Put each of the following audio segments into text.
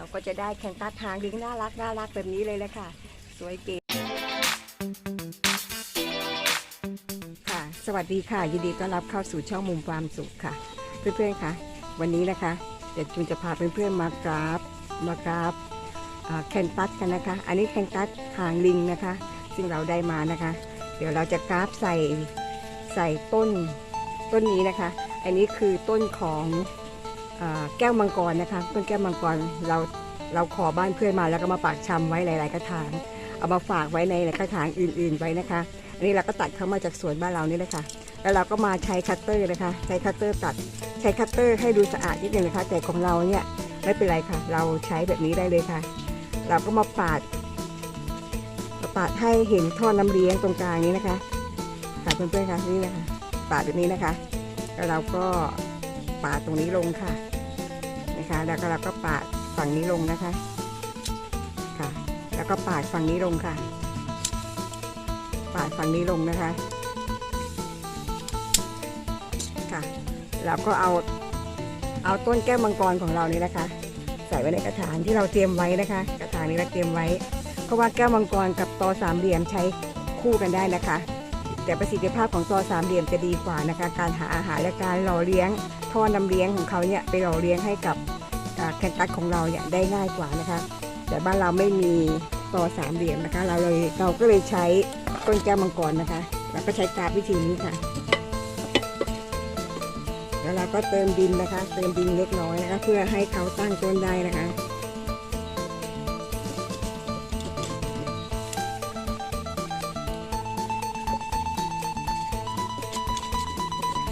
เราก็จะได้แคนตัสทางลิงน่ารักน่ารักแบบนี้เลยแหละค่ะ สวยเก๋ค่ะ สวัสดีค่ะ ยินดีต้อนรับเข้าสู่ช่องมุมความสุขค่ะ เพื่อนๆค่ะ วันนี้นะคะเดี๋ยวจูนจะพาเพื่อนๆมากราฟมากราฟแคนตัสกันนะคะ อันนี้แคนตัสทางลิงนะคะ ซึ่งเราได้มานะคะ เดี๋ยวเราจะกราฟใส่ใส่ต้นต้นนี้นะคะ อันนี้คือต้นของ แก้วมังกรนะคะต้นแก้วมังกรเราเราขอบ้านเพื่อนมาแล้วก็มาปากชำไว้หลาย ๆ กระถาง เอามาฝากไว้ในกระถางอื่น ๆ ไว้นะคะ อันนี้เราก็ตัดเข้ามาจากสวนบ้านเรานี่เลยค่ะ แล้วเราก็มาใช้คัตเตอร์นะคะ ใช้คัตเตอร์ตัด ใช้คัตเตอร์ให้ดูสะอาดนิดนึงนะคะ แต่ของเราเนี่ยไม่เป็นไรค่ะ เราใช้แบบนี้ได้เลยค่ะ เราก็มาปาดมาปาดให้เห็นท่อน้ำเลี้ยงตรงกลางนี้นะคะค่ะเพื่อนๆค่ะนี่นะคะ ปาดแบบนี้นะคะ แล้วเราก็ปาดตรงนี้ลงค่ะ นะคะ แล้วก็เราก็ปาดฝั่งนี้ลงนะคะค่ะ แล้วก็ปาดฝั่งนี้ลงค่ะ ปาดฝั่งนี้ลงนะคะค่ะเราก็เอาเอาต้นแก้วมังกรของเรานี่นะคะ ใส่ไว้ในกระถางที่เราเตรียมไว้นะคะ กระถางนี้เราเตรียมไว้ เพราะว่าแก้วมังกรกับตอสามเหลี่ยมใช้คู่กันได้นะคะ แต่ประสิทธิภาพของตอสามเหลี่ยมจะดีกว่านะคะ การหาอาหารและการหล่อเลี้ยงท่อนำเลี้ยงของเขาเนี่ยไปหล่อเลี้ยงให้กับ แคนตัสของเราเนี่ยได้ง่ายกว่านะคะ แต่บ้านเราไม่มีตอสามเหลี่ยมนะคะ เราเลยเราก็เลยใช้ต้นแก้วมังกรนะคะแล้วก็ใช้กาฟวิธีนี้ค่ะ แล้วเราก็เติมดินนะคะ เติมดินเล็กน้อยนะคะ เพื่อให้เขาตั้งต้นได้นะคะ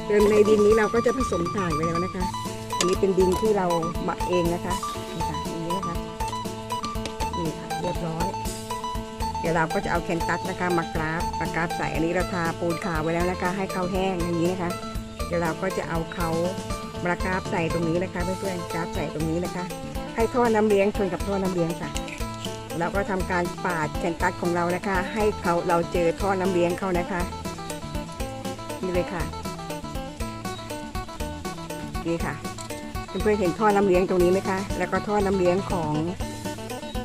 เติมในดินนี้เราก็จะผสมถ่านไว้แล้วนะคะ อันนี้เป็นดินที่เราหมักเองนะคะนี่ค่ะอย่างนี้นะคะนี่ค่ะเรียบร้อย เดี๋ยวเราก็จะเอาแคนตัสนะคะมากราฟมากราฟใส่อันนี้เราทาปูนขาวไว้แล้วนะคะ ให้เขาแห้งอย่างนี้นะคะ เดี๋ยวเราก็จะเอาเขามากราฟใส่ตรงนี้นะคะเพื่อนๆกราฟใส่ตรงนี้นะคะ ให้ท่อน้ำเลี้ยงชนกับท่อน้ำเลี้ยงค่ะเราก็ทำการปาดแคนตัสของเรานะคะ ให้เขาเราเจอท่อน้ำเลี้ยงเขานะคะนี่เลยค่ะ นี่ค่ะ เพื่อนๆเห็นท่อน้ำเลี้ยงตรงนี้ไหมคะ แล้วก็ท่อน้ำเลี้ยงของ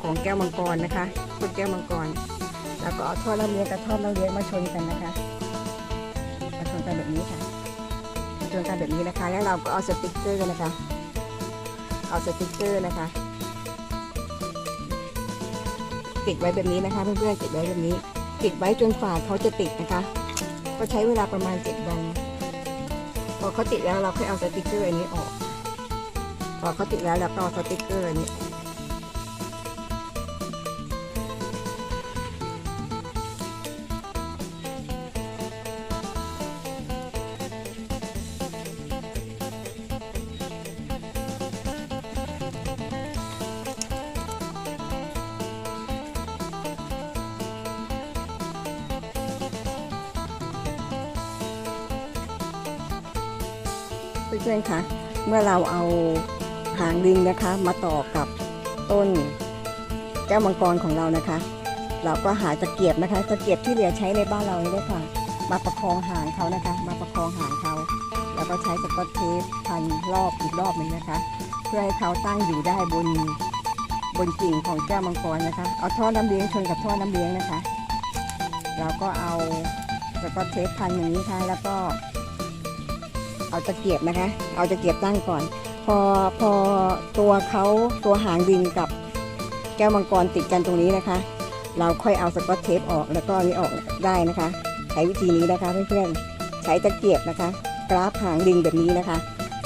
ของแก้วมังกรนะคะต้นแก้วมังกร แล้วก็เอาท่อน้ำเลี้ยงกับท่อน้ำเลี้ยงมาชนกันนะคะ มาชนกันแบบนี้ค่ะจนกันแบบนี้นะคะ แล้วเราก็เอาสติกเกอร์นะคะ เอาสติกเกอร์นะคะ ติดไว้แบบนี้นะคะ เพื่อนๆติดไว้แบบนี้ ติดไว้จนฝาเขาจะติดนะคะ ก็ใช้เวลาประมาณเจ็ดวัน พอเขาติดแล้วเราค่อยเอาสติกเกอร์อันนี้ออก อเขาติดแล้วเราก็เอสติกเกอร์อันนี้ออกเพื่อนๆคะเมื่อเราเอา หางลิงนะคะ มาต่อกับต้นแก้วมังกรของเรานะคะ เราก็หาตะเกียบนะคะ ตะเกียบที่เหลือใช้ในบ้านเราเลยค่ะ มาประคองหางเขานะคะ มาประคองหางเขา แล้วก็ใช้สกอตเทปพันรอบอีกรอบหนึ่งนะคะ เพื่อให้เขาตั้งอยู่ได้บนบนกิ่งของแก้วมังกรนะคะ เอาท่อน้ำเลี้ยงชนกับท่อน้ำเลี้ยงนะคะ เราก็เอาสกอตเทปพันอย่างนี้ค่ะ แล้วก็ เอาตะเกียบนะคะ เอาตะเกียบตั้งก่อน พอพอตัวเขาตัวหางดินกับแก้วมังกรติดกันตรงนี้นะคะ เราค่อยเอาสกอตเทปออกแล้วก็นี้ออกได้นะคะ ใช้วิธีนี้นะคะเพื่อนๆใช้ตะเกียบนะคะ กราฟหางดินแบบนี้นะคะ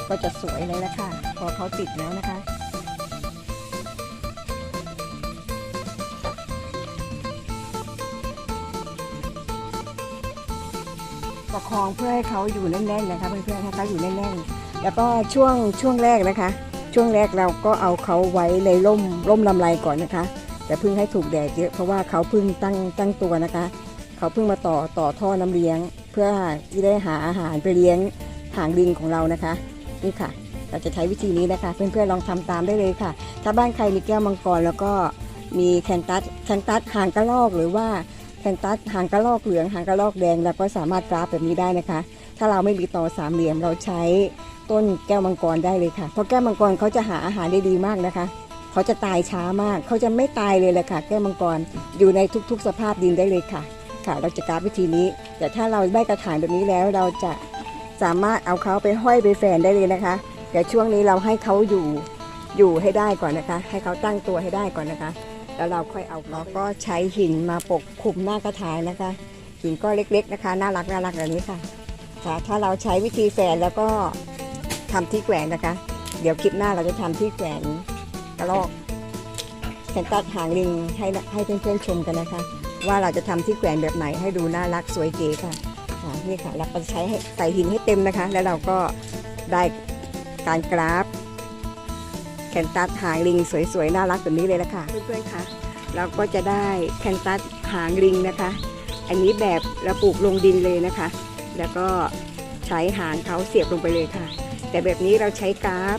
ก็จะสวยเลยละค่ะพอเขาติดแล้วนะคะประคองเพื่อให้เขาอยู่แน่นๆนะคะเพื่อนๆให้เขาอยู่แน่นๆ แล้วก็ช่วงช่วงแรกนะคะ ช่วงแรกเราก็เอาเขาไว้ในร่มร่มลำไรก่อนนะคะแต่เพิ่งให้ถูกแดดเยอะเพราะว่าเขาเพิ่งตั้งตั้งตัวนะคะ เขาเพิ่งมาต่อต่อท่อน้ำเลี้ยง เพื่อที่ได้หาอาหารไปเลี้ยงหางลิงของเรานะคะนี่ค่ะ เราจะใช้วิธีนี้นะคะเพื่อนๆลองทำตามได้เลยค่ะ ถ้าบ้านใครมีแก้วมังกรแล้วก็มีแคนตัสแคนตัสหางกระรอกหรือว่าแคนตัสหางกระรอกเหลืองหางกระรอกแดงเราก็สามารถกราฟแบบนี้ได้นะคะ ถ้าเราไม่มีต่อสามเหลี่ยมเราใช้ ต้นแก้วมังกรได้เลยค่ะ เพราะแก้วมังกรเขาจะหาอาหารได้ดีมากนะคะ เขาจะตายช้ามาก เขาจะไม่ตายเลยแหละค่ะ แก้วมังกรอยู่ในทุกๆ สภาพดินได้เลยค่ะ ค่ะ เราจะกราฟวิธีนี้ แต่ถ้าเราได้กระถางแบบนี้แล้วเราจะสามารถเอาเขาไปห้อยไปแฝนได้เลยนะคะแต่ช่วงนี้เราให้เขาอยู่อยู่ให้ได้ก่อนนะคะ ให้เขาตั้งตัวให้ได้ก่อนนะคะ แล้วเราค่อยเอาเราก็ใช้หินมาปกคลุมหน้ากระถางนะคะ หินก็เล็ก ๆนะคะ น่ารักน่ารักแบบนี้ค่ะค่ะถ้าเราใช้วิธีแฝนแล้วก็ ทำที่แขวนนะคะ เดี๋ยวคลิปหน้าเราจะทำที่แขวนกระรอกแคนตัดหางลิงให้ให้เพื่อนๆชมกันนะคะ ว่าเราจะทำที่แขวนแบบไหนให้ดูน่ารักสวยเก๋ค่ะค่ะนี่ค่ะเราก็ใช้ให้ใส่หินให้เต็มนะคะ แล้วเราก็ได้การกราฟ แคนตัสหางลิงสวยๆน่ารักแบบนี้เลยนะคะเพื่อนๆคะเราก็จะได้แคนตัสหางลิงนะคะ อันนี้แบบเราปลูกลงดินเลยนะคะ แล้วก็ใช้หางเขาเสียบลงไปเลยค่ะ แต่แบบนี้เราใช้กราฟ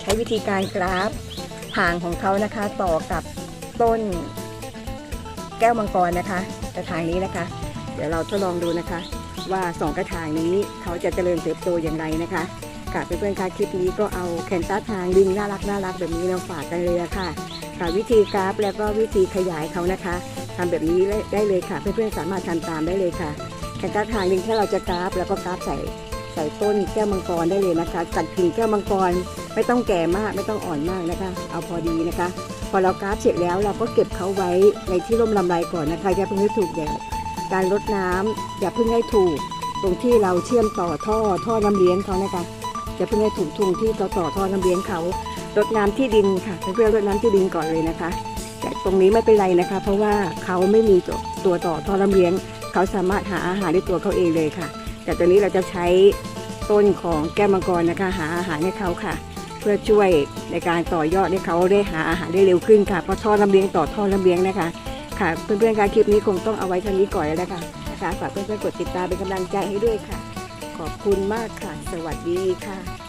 ใช้วิธีการกราฟหางของเขานะคะต่อกับต้นแก้วมังกรนะคะ กระถางนี้นะคะ เดี๋ยวเราทดลองดูนะคะ ว่าสองกระถางนี้เขาจะเจริญเติบโตอย่างไรนะคะค่ะเพื่อนๆคะคลิปนี้ก็เอาแคนตัสทางลิงน่ารักน่ารักแบบนี้เราฝากกันเลยะค่ะค่ะ วิธีกราฟแล้วก็วิธีขยายเขานะคะทำแบบนี้ได้เลยค่ะ เพื่อนๆสามารถทำตามได้เลยค่ะแคนตัสทางลิงถ้าเราจะกราฟ แล้วก็กราฟใส่ ใส่ต้นแก้วมังกรได้เลยนะคะจัดกิ่งแก้วมังกรไม่ต้องแก่มากไม่ต้องอ่อนมากนะคะ เอาพอดีนะคะ พอเรากราฟเสร็จแล้วเราก็เก็บเขาไว้ในที่ร่มลำไรก่อนนะคะอย่าเพิ่งให้ถูกแดดการรดน้ำอย่าเพิ่งให้ถูก ตรงที่เราเชื่อมต่อท่อท่อน้ำเลี้ยงเขานะคะอย่าเพิ่งให้ถูกทุงที่เราต่อท่อน้ำเลี้ยงเขารดน้ำที่ดินค่ะเพื่อนๆรดน้ำที่ดินก่อนเลยนะคะ แต่ตรงนี้ไม่เป็นไรนะคะ เพราะว่าเขาไม่มีตัวต่อท่อน้ำเลี้ยง เขาสามารถหาอาหารด้วยตัวเขาเองเลยค่ะ แต่ตอนนี้เราจะใช้ต้นของแก้มังกรนะคะ หาอาหารให้เขาค่ะ เพื่อช่วยในการต่อยอดให้เขาได้หาอาหารได้เร็วขึ้นค่ะเพราะท่อลำเลียงต่อท่อลำเลียงนะคะค่ะเพื่อนๆการคลิปนี้คงต้องเอาไว้เท่านี้ก่อนแล้วนะคะนะคะฝากเพื่อนๆกดติดตามเป็นกำลังใจให้ด้วยค่ะ ขอบคุณมากค่ะ สวัสดีค่ะ